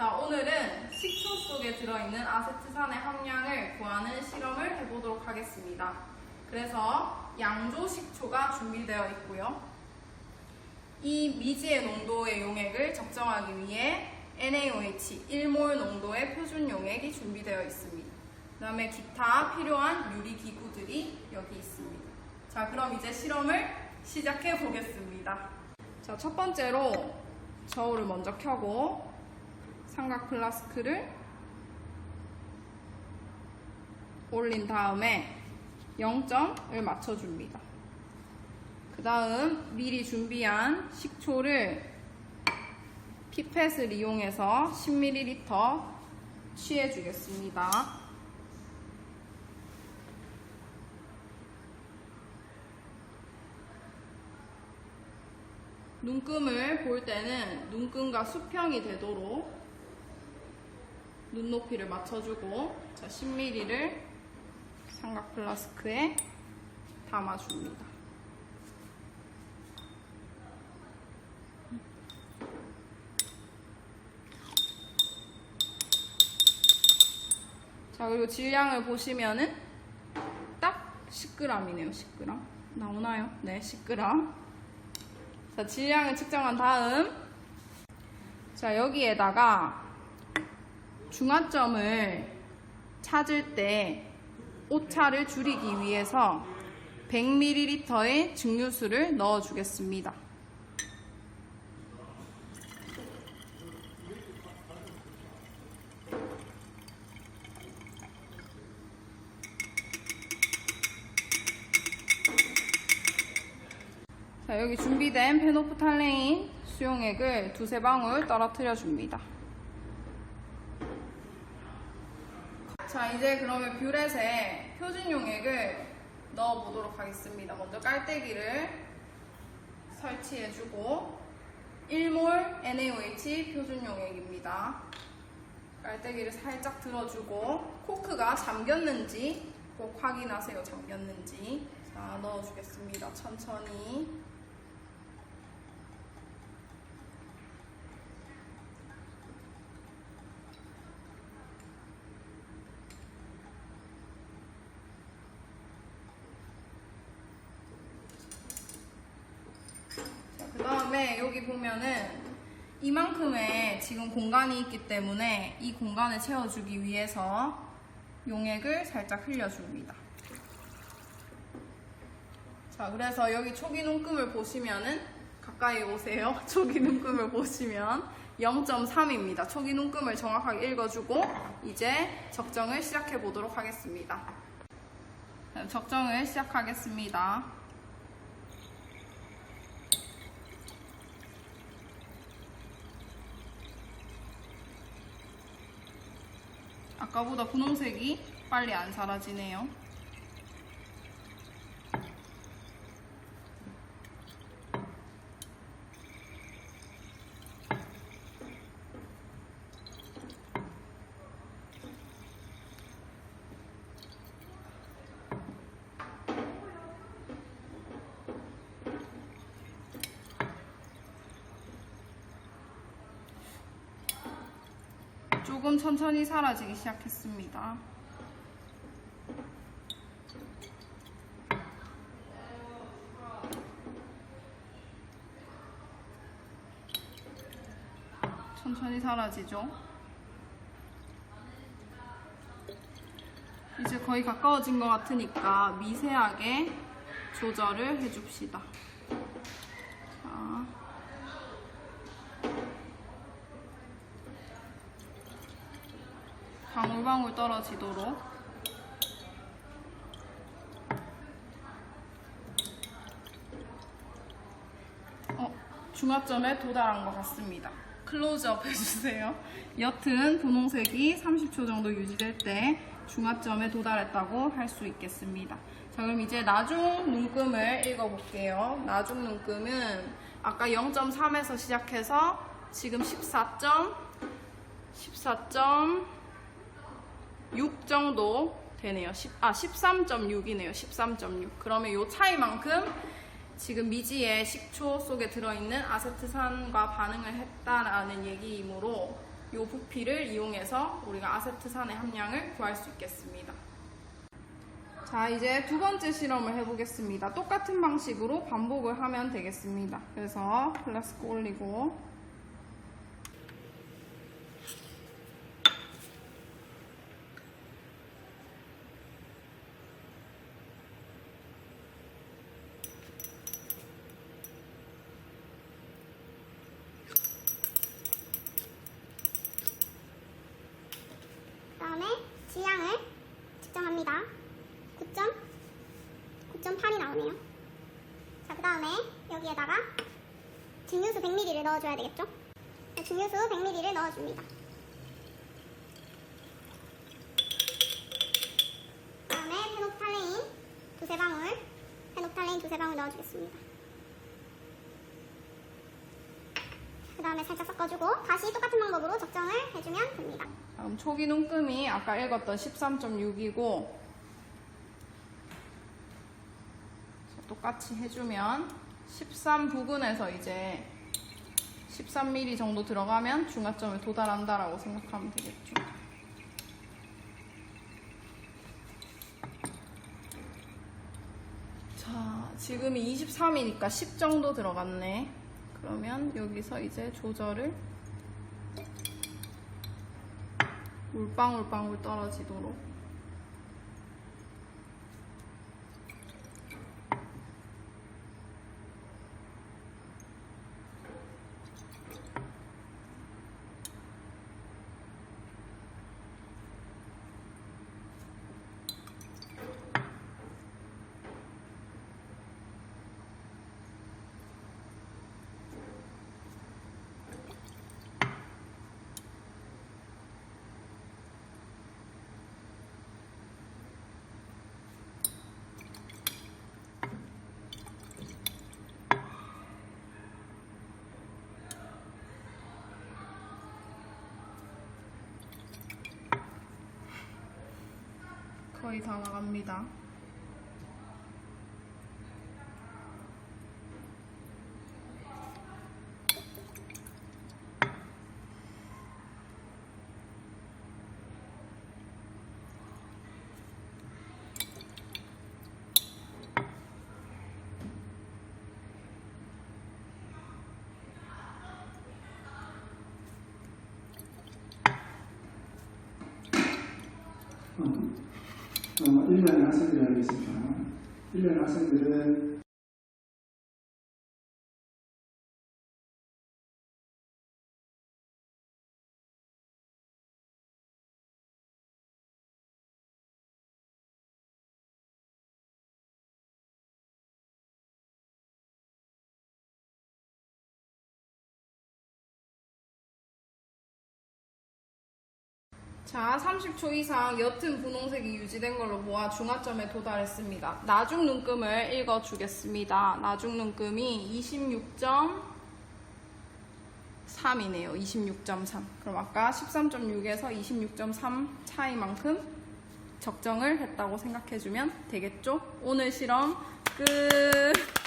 자, 오늘은 식초 속에 들어있는 아세트산의 함량을 구하는 실험을 해보도록 하겠습니다. 그래서 양조 식초가 준비되어 있고요. 이 미지의 농도의 용액을 적정하기 위해 NaOH 1몰 농도의 표준 용액이 준비되어 있습니다. 그 다음에 기타 필요한 유리 기구들이 여기 있습니다. 자, 그럼 이제 실험을 시작해 보겠습니다. 자, 첫 번째로 저울을 먼저 켜고 삼각 플라스크를 올린 다음에 0점을 맞춰줍니다. 그 다음 미리 준비한 식초를 피펫을 이용해서 10ml 취해 주겠습니다. 눈금을 볼 때는 눈금과 수평이 되도록 눈높이를 맞춰주고 자 10ml를 삼각 플라스크에 담아줍니다. 자 그리고 질량을 보시면은 딱 10g이네요 10g 나오나요? 네 10g 자 질량을 측정한 다음 자 여기에다가 중화점을 찾을 때 오차를 줄이기 위해서 100ml의 증류수를 넣어 주겠습니다. 자, 여기 준비된 페노프탈레인 수용액을 두세 방울 떨어뜨려 줍니다. 자, 이제 그러면 뷰렛에 표준 용액을 넣어 보도록 하겠습니다. 먼저 깔때기를 설치해 주고 1몰 NaOH 표준 용액입니다. 깔때기를 살짝 들어주고 코크가 잠겼는지 꼭 확인하세요. 잠겼는지. 자, 넣어 주겠습니다. 천천히. 다음에 여기 보면은 이만큼의 지금 공간이 있기 때문에 이 공간을 채워주기 위해서 용액을 살짝 흘려줍니다. 자, 그래서 여기 초기 눈금을 보시면은 가까이 오세요. 초기 눈금을 보시면 0.3입니다. 초기 눈금을 정확하게 읽어주고 이제 적정을 시작해 보도록 하겠습니다. 자, 적정을 시작하겠습니다. 아까보다 분홍색이 빨리 안 사라지네요. 조금 천천히 사라지기 시작했습니다. 천천히 사라지죠. 이제 거의 가까워진 것 같으니까 미세하게 조절을 해줍시다. 자. 방울방울 떨어지도록 어, 중화점에 도달한 것 같습니다. 클로즈업 해주세요. 옅은 분홍색이 30초 정도 유지될 때 중화점에 도달했다고 할 수 있겠습니다. 자, 그럼 이제 나중 눈금을 읽어볼게요. 나중 눈금은 아까 0.3에서 시작해서 지금 14점, 14점, 6 정도 되네요. 10, 아, 13.6이네요. 13.6. 그러면 이 차이만큼 지금 미지의 식초 속에 들어있는 아세트산과 반응을 했다라는 얘기이므로 이 부피를 이용해서 우리가 아세트산의 함량을 구할 수 있겠습니다. 자, 이제 두 번째 실험을 해보겠습니다. 똑같은 방식으로 반복을 하면 되겠습니다. 그래서 플라스크 올리고 그다음에 질량을 측정합니다. 9점 9.8이 나오네요. 자, 그다음에 여기에다가 증류수 100ml를 넣어줘야 되겠죠? 자, 증류수 100ml를 넣어줍니다. 그다음에 페노프탈레인 두세 방울, 페노프탈레인 두세 방울 넣어주겠습니다. 그 다음에 살짝 섞어주고 다시 똑같은 방법으로 적정을 해주면 됩니다. 다음 초기 눈금이 아까 읽었던 13.6이고 똑같이 해주면 13 부근에서 이제 13mm 정도 들어가면 중화점에 도달한다라고 생각하면 되겠죠. 자, 지금이 23이니까 10 정도 들어갔네. 그러면 여기서 이제 조절을 물방울방울 떨어지도록 다 나갑니다. 어, 어, 1년 학생들 하겠습니다. 1년 학생들은 자, 30초 이상 옅은 분홍색이 유지된 걸로 모아 중화점에 도달했습니다. 나중 눈금을 읽어주겠습니다. 나중 눈금이 26.3이네요. 26.3. 그럼 아까 13.6에서 26.3 차이만큼 적정을 했다고 생각해주면 되겠죠? 오늘 실험 끝!